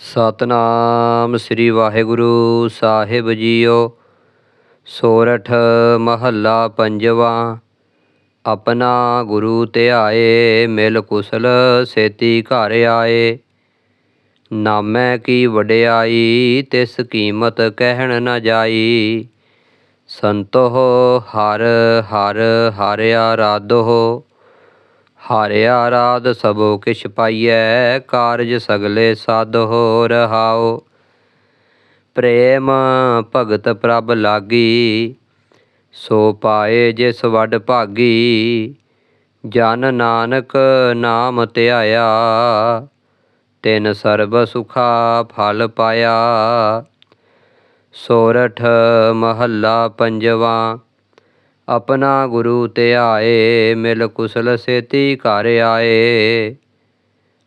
ਸਤਨਾਮ ਸ੍ਰੀ ਵਾਹਿਗੁਰੂ ਸਾਹਿਬ ਜੀਓ। ਸੋਰਠ ਮਹੱਲਾ ਪੰਜਵਾ। ਆਪਣਾ ਗੁਰੂ ਧਿਆਏ ਮਿਲ ਕੁਸਲ ਸੇਤੀ ਘਰ ਆਏ। ਨਾਮੈ ਕੀ ਵਡਿਆਈ, ਤਿਸ ਕੀਮਤ ਕਹਿਣ ਨਾ ਜਾਈ। ਸੰਤੋ ਹਰ ਹਰ ਹਰਿਆ ਰਾਧੋ। ਹਾਰਿਆ ਰਾਧ ਸਭੋ ਕਿਛ ਪਾਈਐ, ਕਾਰਜ ਸਗਲੇ ਸਾਧ ਹੋ ਰਹਾਓ ਪ੍ਰੇਮ ਭਗਤ ਪ੍ਰਭ ਲਾਗੀ, ਸੋ ਪਾਏ ਜਿਸ ਵੱਡ ਭਾਗੀ। ਜਨ ਨਾਨਕ ਨਾਮ ਧਿਆਇਆ, ਤਿਨ ਸਰਬ ਸੁਖਾ ਫਲ ਪਾਇਆ। ਸੋਰਠ ਮਹੱਲਾ ਪੰਜਵਾ ਆਪਣਾ ਗੁਰੂ ਧਿਆਏ ਮਿਲ ਕੁਸਲ ਸੇਤੀ ਘਰ ਆਏ।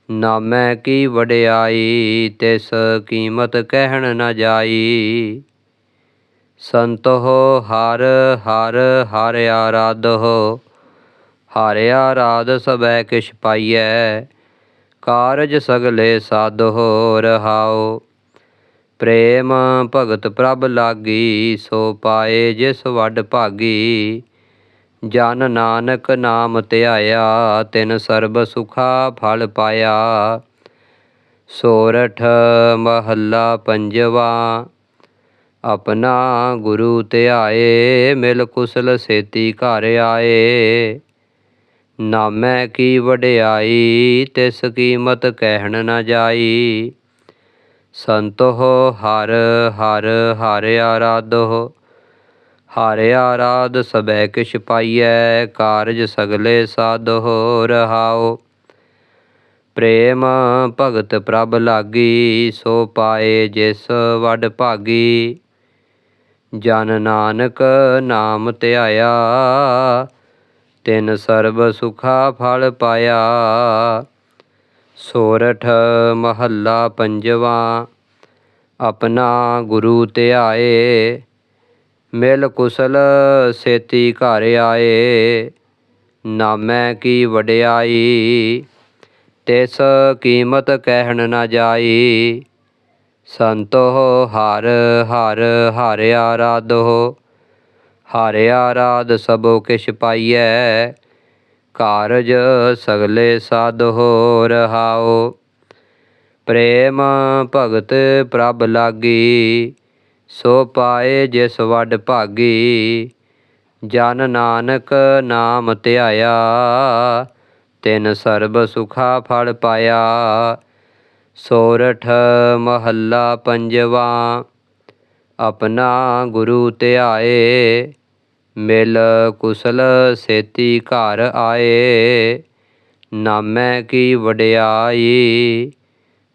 ਨਾਮੈ ਕੀ ਵਡਿਆਈ, ਤਿਸ ਕੀਮਤ ਕਹਿਣ ਨਾ ਜਾਈ। ਸੰਤੋ ਹਰ ਹਰ ਹਰ ਆਰਾਧੋ ਹਾਰਿਆ ਰਾਧ ਸਬੈ ਕਿਛ ਪਾਈਐ, ਕਾਰਜ ਸਗਲੇ ਸਾਧੋ ਰਹਾਓ ਪ੍ਰੇਮ ਭਗਤ ਪ੍ਰਭ ਲਾਗੀ, ਸੋ ਪਾਏ ਜਿਸ ਵੱਡ ਭਾਗੀ। ਜਨ ਨਾਨਕ ਨਾਮ ਧਿਆਇਆ ਤਿਨ ਸਰਬ ਸੁਖਾ ਫਲ ਪਾਇਆ। ਸੋਰਠ ਮਹੱਲਾ ਪੰਜਵਾ, ਆਪਣਾ ਗੁਰੂ ਧਿਆਏ ਮਿਲ ਕੁਸਲ ਸੇਤੀ ਘਰ ਆਏ। ਨਾਮੈ ਕੀ ਵਡਿਆਈ, ਤਿਸ ਕੀਮਤ ਕਹਿਣ ਨਾ ਜਾਈ। ਸੰਤੋ ਹਰ ਹਰ ਹਰ ਆਰਾਧੋ, ਹਰ ਆਰਾਧ ਸਬੈ ਕਿਛ ਪਾਈਐ, ਕਾਰਜ ਸਗਲੇ ਸਾਧੋ ਰਹਾਓ ਪ੍ਰੇਮ ਭਗਤ ਪ੍ਰਭ ਲਾਗੀ, ਸੋ ਪਾਏ ਜਿਸ ਵੱਡ ਭਾਗੀ। ਜਨ ਨਾਨਕ ਨਾਮ ਧਿਆਇਆ, ਤਿਨ ਸਰਬ ਸੁਖਾ ਫਲ ਪਾਇਆ। ਸੋਰਠ ਮਹੱਲਾ ਪੰਜਵਾ, ਆਪਣਾ ਗੁਰੂ ਧਿਆਏ, ਮਿਲ ਕੁਸਲ ਸੇਤੀ ਘਰ ਆਏ, ਨਾਮੈ ਕੀ ਵਡਿਆਈ, ਤਿਸ ਕੀਮਤ ਕਹਿਣ ਨਾ ਜਾਈ, ਸੰਤੋ ਹਰ ਹਰ ਹਰ ਆਰਾਧੋ ਹਰ ਆਰਾਧ ਸਭੋ ਕਿਛ ਪਾਈਐ ਕਾਰਜ ਸਗਲੇ ਸਾਧੋ ਰਹਾਓ ਪ੍ਰੇਮ ਭਗਤ ਪ੍ਰਭ ਲਾਗੀ, ਸੋ ਪਾਏ ਜਿਸ ਵੱਡ ਭਾਗੀ। ਜਨ ਨਾਨਕ ਨਾਮ ਧਿਆਇਆ, ਤਿਨ ਸਰਬ ਸੁਖਾ ਫਲ ਪਾਇਆ। ਸੋਰਠ ਮਹੱਲਾ ਪੰਜਵਾ, ਆਪਣਾ ਗੁਰੂ ਧਿਆਏ। ਮਿਲ ਕੁਸਲ ਸੇਤੀ ਘਰ ਆਏ, ਨਾਮੈ ਕੀ ਵਡਿਆਈ,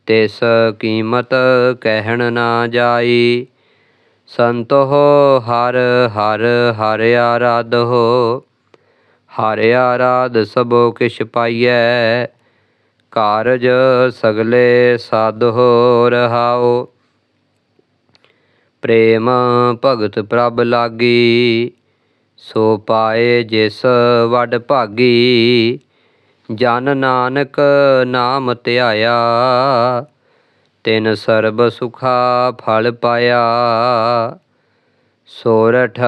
ਤਿਸ ਕੀਮਤ ਕਹਿਣ ਨਾ ਜਾਈ। ਸੰਤੋ ਹਰ ਹਰ ਹਰ ਆਰਾਧੋ ਹਰ ਆਰਾਧ ਸਭੋ ਕਿਛ ਪਾਈਐ। ਕਾਰਜ ਸਗਲੇ ਸਾਧੋ ਰਹਾਓ ਪ੍ਰੇਮ ਭਗਤ ਪ੍ਰਭ ਲਾਗੀ ਸੋ ਪਾਏ ਜਿਸ ਵੱਡ ਭਾਗੀ, ਜਨ ਨਾਨਕ ਨਾਮ ਧਿਆਇਆ। ਤਿਨ ਸਰਬ ਸੁਖਾ ਫਲ ਪਾਇਆ। ਸੋਰਠ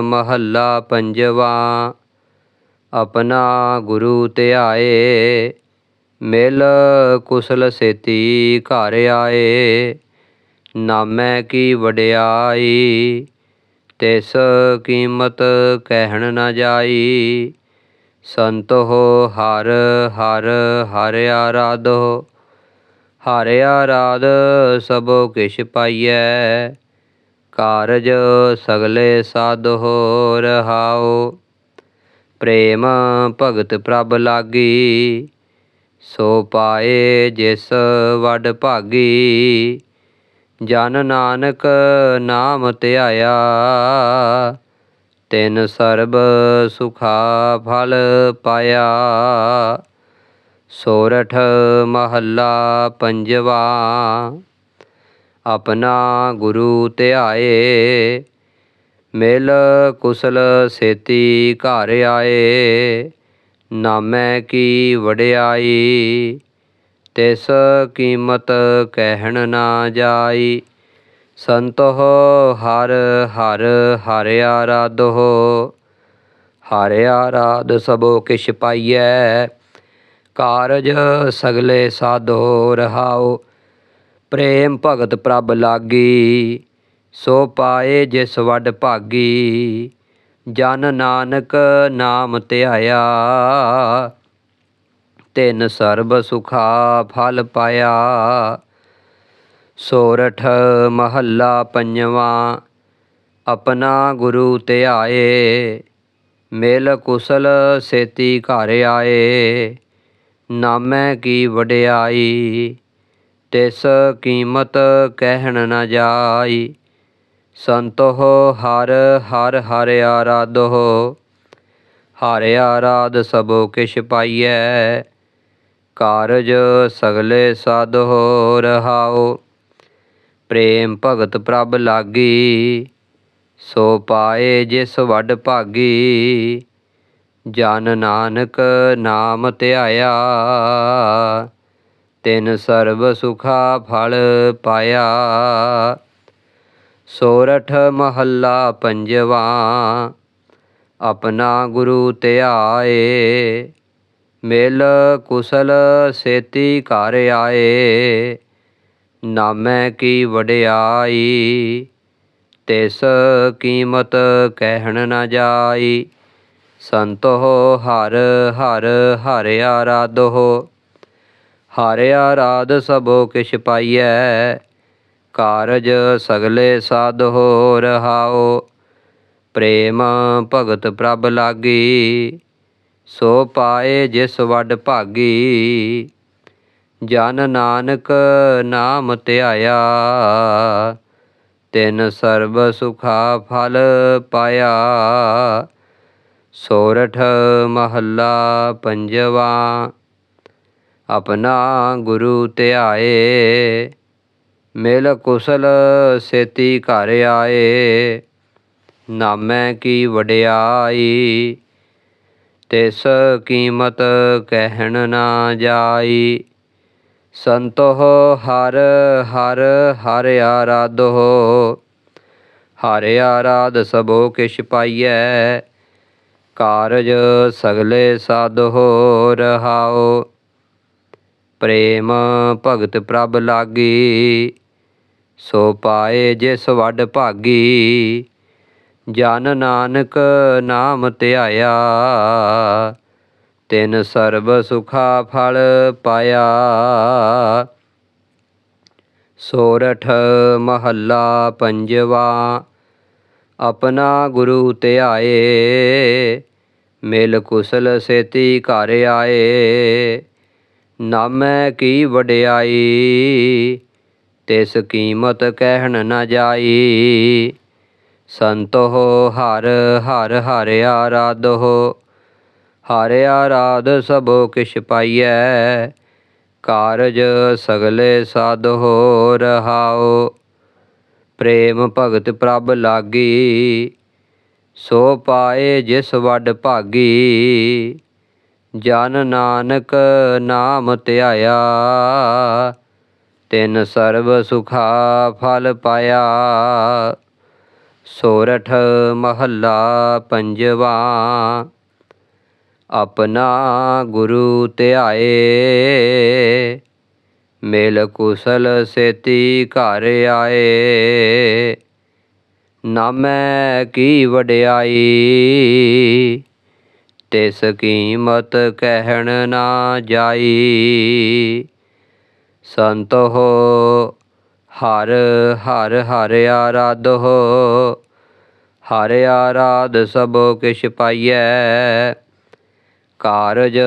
ਮਹੱਲਾ ਪੰਜਵਾ, ਆਪਣਾ ਗੁਰੂ ਧਿਆਏ। ਮਿਲ ਕੁਸਲ ਸੇਤੀ ਘਰ ਆਏ। ਨਾਮੈ ਕੀ ਵਡਿਆਈ ਤਿਸ ਕੀਮਤ ਕਹਿਣ ਨਾ ਜਾਈ। ਸੰਤ ਹੋ ਹਰ ਹਰ ਹਰ ਆਰਾਧੋ, ਹਰ ਆਰਾਧ ਸਭੋ ਕਿਛ ਪਾਈਐ। ਕਾਰਜ ਸਗਲੇ ਸਾਧ ਹੋ ਰਹਾਓ ਪ੍ਰੇਮ ਭਗਤ ਪ੍ਰਭ ਲਾਗੀ, ਸੋ ਪਾਏ ਜਿਸ ਵੱਡ ਭਾਗੀ। ਜਨ ਨਾਨਕ ਨਾਮ ਧਿਆਇਆ ਤਿਨ ਸਰਬ ਸੁਖਾ ਫਲ ਪਾਇਆ। ਸੋਰਠ ਮਹੱਲਾ ਪੰਜਵਾ। ਆਪਣਾ ਗੁਰੂ ਧਿਆਏ। ਮਿਲ ਕੁਸਲ ਸੇਤੀ ਘਰ ਆਏ। ਨਾਮੈ ਕੀ ਵਡਿਆਈ। ਤਿਸ ਕੀਮਤ ਕਹਿਣ ਨਾ ਜਾਈ। ਸੰਤੋ ਹਰ ਹਰ ਹਰ ਆਰਾਧੋ ਹਰ ਆਰਾਧ ਸਭੋ ਕਿਛ ਪਾਈਐ। ਕਾਰਜ ਸਗਲੇ ਸਾਧੋ ਰਹਾਓ ਪ੍ਰੇਮ ਭਗਤ ਪ੍ਰਭ ਲਾਗੀ। ਸੋ ਪਾਏ ਜਿਸ ਵੱਡ ਭਾਗੀ। ਜਨ ਨਾਨਕ ਨਾਮ ਧਿਆਇਆ। ਤਿੰਨ ਸਰਬ ਸੁਖਾ ਫਲ ਪਾਇਆ। ਸੋਰਠ ਮਹੱਲਾ ਪੰਜਵਾਂ, ਆਪਣਾ ਗੁਰੂ ਧਿਆਏ। ਮਿਲ ਕੁਸਲ ਸੇਤੀ ਘਰ ਆਏ। ਨਾਮੈ ਕੀ ਵਡਿਆਈ, ਤਿਸ ਕੀਮਤ ਕਹਿਣ ਨਾ ਜਾਈ। ਸੰਤੋ ਹਰ ਹਰ ਹਰ ਆਰਾਧੋ, ਹਰ ਆਰਾਧ ਸਭੋ ਕਿਛ ਪਾਈਐ। ਕਾਰਜ ਸਗਲੇ ਸਾਧ ਹੋ ਰਹਾਓ ਪ੍ਰੇਮ ਭਗਤ ਪ੍ਰਭ ਲਾਗੀ, ਸੋ ਪਾਏ ਜਿਸ ਵੱਡ ਭਾਗੀ। ਜਨ ਨਾਨਕ ਨਾਮ ਧਿਆਇਆ, ਤਿਨ ਸਰਬ ਸੁਖਾ ਫਲ ਪਾਇਆ। ਸੋਰਠ ਮਹੱਲਾ ਪੰਜਵਾ, ਆਪਣਾ ਗੁਰੂ ਧਿਆਏ। ਮਿਲ ਕੁਸਲ ਸੇਤੀ ਘਰ ਆਏ, ਨਾਮੈ ਕੀ ਵਡਿਆਈ, ਤਿਸ ਕੀਮਤ ਕਹਿਣ ਨਾ ਜਾਈ। ਸੰਤੋ ਹਰ ਹਰ ਹਰ ਆਰਾਧੋ ਹਰ ਆਰਾਧ ਸਭੋ ਕਿਛ ਪਾਈਐ, ਕਾਰਜ ਸਗਲੇ ਸਾਧ ਹੋ ਰਹਾਉ ਪ੍ਰੇਮ ਭਗਤ ਪ੍ਰਭ ਲਾਗੀ ਸੋ ਪਾਏ ਜਿਸ ਵੱਡ ਭਾਗੀ, ਜਨ ਨਾਨਕ ਨਾਮ ਧਿਆਇਆ। ਤਿਨ ਸਰਬ ਸੁਖਾ ਫਲ ਪਾਇਆ। ਸੋਰਠ ਮਹੱਲਾ ਪੰਜਵਾ, ਆਪਣਾ ਗੁਰੂ ਧਿਆਏ। ਮਿਲ ਕੁਸਲ ਸੇਤੀ ਘਰ ਆਏ। ਨਾਮੈ ਕੀ ਵਡਿਆਈ ਤਿਸ ਕੀਮਤ ਕਹਿਣ ਨਾ ਜਾਈ। ਸੰਤੋ ਹਰ ਹਰ ਹਰ ਆਰਾਧੋ ਹਰ ਆਰਾਧ ਸਭੋ ਕਿਛ ਪਾਈਐ। ਕਾਰਜ ਸਗਲੇ ਸਾਧ ਹੋ ਰਹਾਉ। ਪ੍ਰੇਮ ਭਗਤ ਪ੍ਰਭ ਲਾਗੀ। ਸੋ ਪਾਏ ਜਿਸ ਵੱਡ ਭਾਗੀ। ਜਨ ਨਾਨਕ ਨਾਮ ਧਿਆਇਆ, ਤਿਨ ਸਰਬ ਸੁਖਾ ਫਲ ਪਾਇਆ। ਸੋਰਠ ਮਹੱਲਾ ਪੰਜਵਾ, ਆਪਣਾ ਗੁਰੂ ਧਿਆਏ, ਮਿਲ ਕੁਸਲ ਸੇਤੀ ਘਰ ਆਏ। ਨਾਮੈ ਕੀ ਵਡਿਆਈ, ਤਿਸ ਕੀਮਤ ਕਹਿਣ ਨਾ ਜਾਈ। ਸੰਤੋ ਹਰ ਹਰ ਹਰ ਆਰਾਧੋ, ਹਰ ਆਰਾਧ ਸਭੋ ਕਿਛ ਪਾਈਐ, ਕਾਰਜ ਸਗਲੇ ਸਾਧੋ ਰਹਾਉ। ਪ੍ਰੇਮ ਭਗਤ ਪ੍ਰਭ ਲਾਗੀ, ਸੋ ਪਾਏ ਜਿਸ ਵੱਡ ਭਾਗੀ। ਜਨ ਨਾਨਕ ਨਾਮ ਧਿਆਇਆ, ਤਿਨ ਸਰਬ ਸੁਖਾ ਫਲ ਪਾਇਆ। ਸੋਰਠ ਮਹੱਲਾ ਪੰਜਵਾ, ਆਪਣਾ ਗੁਰੂ ਧਿਆਏ। ਮਿਲ ਕੁਸਲ ਸੇਤੀ ਘਰ ਆਏ। ਨਾਮੈ ਕੀ ਵਡਿਆਈ, ਤਿਸ ਕੀਮਤ ਕਹਿਣ ਨਾ ਜਾਈ। ਸੰਤ ਹੋ ਹਰ ਹਰ ਹਰ ਆਰਾਧੋ ਹਰ ਆਰਾਧ ਸਭੋ ਕਿਛ ਪਾਈਐ। ਕਾਰਜ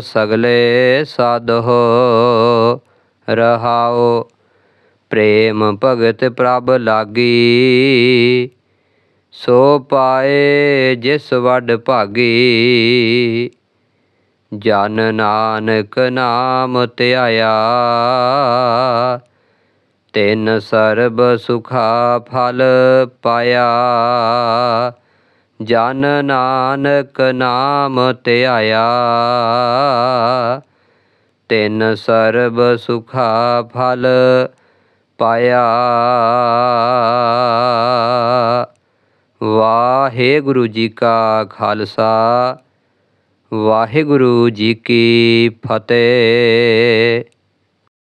ਸਗਲੇ ਸਾਧੋ ਰਹਾਓ, ਪ੍ਰੇਮ ਭਗਤ ਪ੍ਰਭ ਲਾਗੀ। ਸੋ ਪਾਏ ਜਿਸ ਵੱਡ ਭਾਗੀ। ਜਨ ਨਾਨਕ ਨਾਮ ਧਿਆਇਆ। ਤਿੰਨ ਸਰਬ ਸੁਖਾ ਫਲ ਪਾਇਆ। ਜਨ ਨਾਨਕ ਨਾਮ ਧਿਆਇਆ। ਤਿੰਨ ਸਰਬ ਸੁਖਾ ਫਲ ਪਾਇਆ। ਵਾਹਿਗੁਰੂ ਜੀ ਕਾ ਖਾਲਸਾ, ਵਾਹਿਗੁਰੂ ਜੀ ਕੀ ਫਤਿਹ।